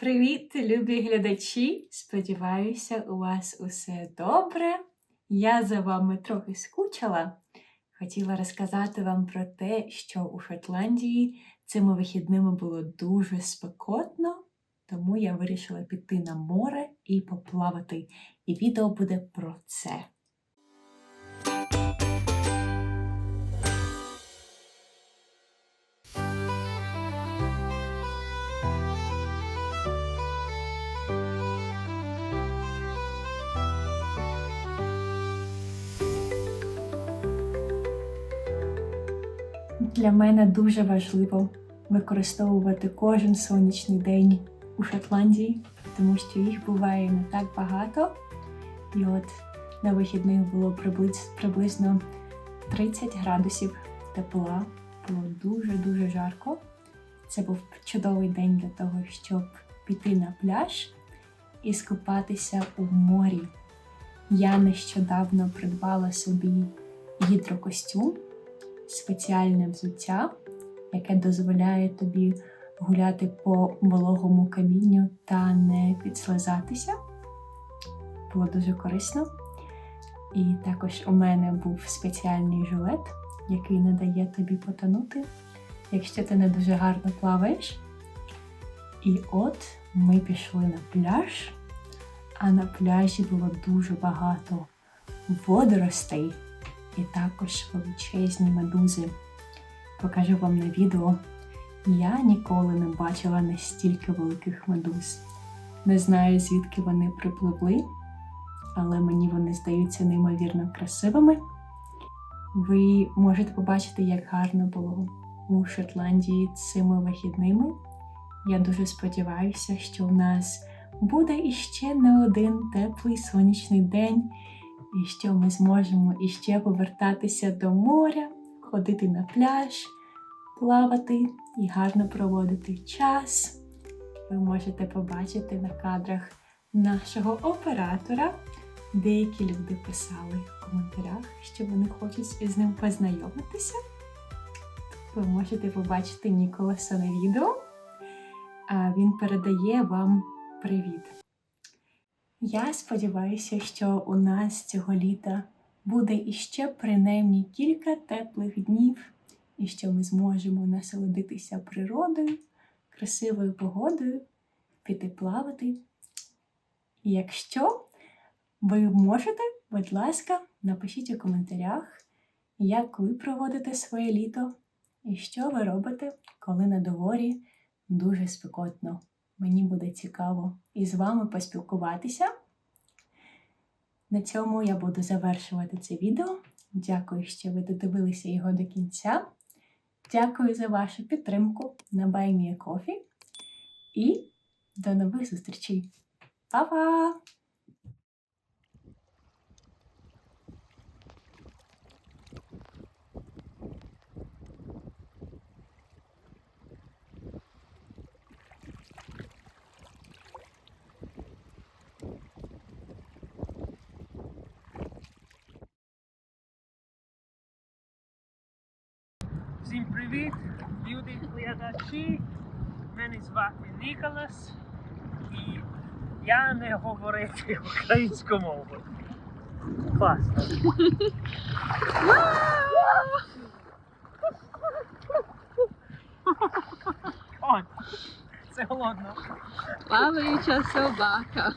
Привіт, любі глядачі! Сподіваюся, у вас усе добре. Я за вами трохи скучила. Хотіла розказати вам про те, що у Шотландії цими вихідними було дуже спекотно, тому я вирішила піти на море і поплавати. І відео буде про це. Для мене дуже важливо використовувати кожен сонячний день у Шотландії, тому що їх буває не так багато. І от на вихідних було приблизно 30 градусів тепла. Було дуже-дуже жарко. Це був чудовий день для того, щоб піти на пляж і скупатися у морі. Я нещодавно придбала собі гідрокостюм спеціальне взуття, яке дозволяє тобі гуляти по вологому камінню та не підслизатися. Було дуже корисно. І також у мене був спеціальний жилет, який не дає тобі потонути, якщо ти не дуже гарно плаваєш. І от ми пішли на пляж, а на пляжі було дуже багато водоростей і також величезні медузи. Покажу вам на відео. Я ніколи не бачила настільки великих медуз. Не знаю, звідки вони припливли, але мені вони здаються неймовірно красивими. Ви можете побачити, як гарно було у Шотландії цими вихідними. Я дуже сподіваюся, що в нас буде іще не один теплий сонячний день, і що ми зможемо іще повертатися до моря, ходити на пляж, плавати і гарно проводити час. Ви можете побачити на кадрах нашого оператора. Деякі люди писали в коментарях, що вони хочуть із ним познайомитися. Ви можете побачити Ніколаса на відео, а він передає вам привіт. Я сподіваюся, що у нас цього літа буде іще принаймні кілька теплих днів, і що ми зможемо насолодитися природою, красивою погодою, піти плавати. Якщо ви можете, будь ласка, напишіть у коментарях, як ви проводите своє літо і що ви робите, коли на дворі дуже спекотно. Мені буде цікаво із вами поспілкуватися. На цьому я буду завершувати це відео. Дякую, що ви додивилися його до кінця. Дякую за вашу підтримку на BuyMeACoffee. І до нових зустрічей. Па-па! Всім привіт, люди глядачі. Мене звати Ніколас і я не говорити українською мовою. Класно. О, це голодно. Плаваюча собака.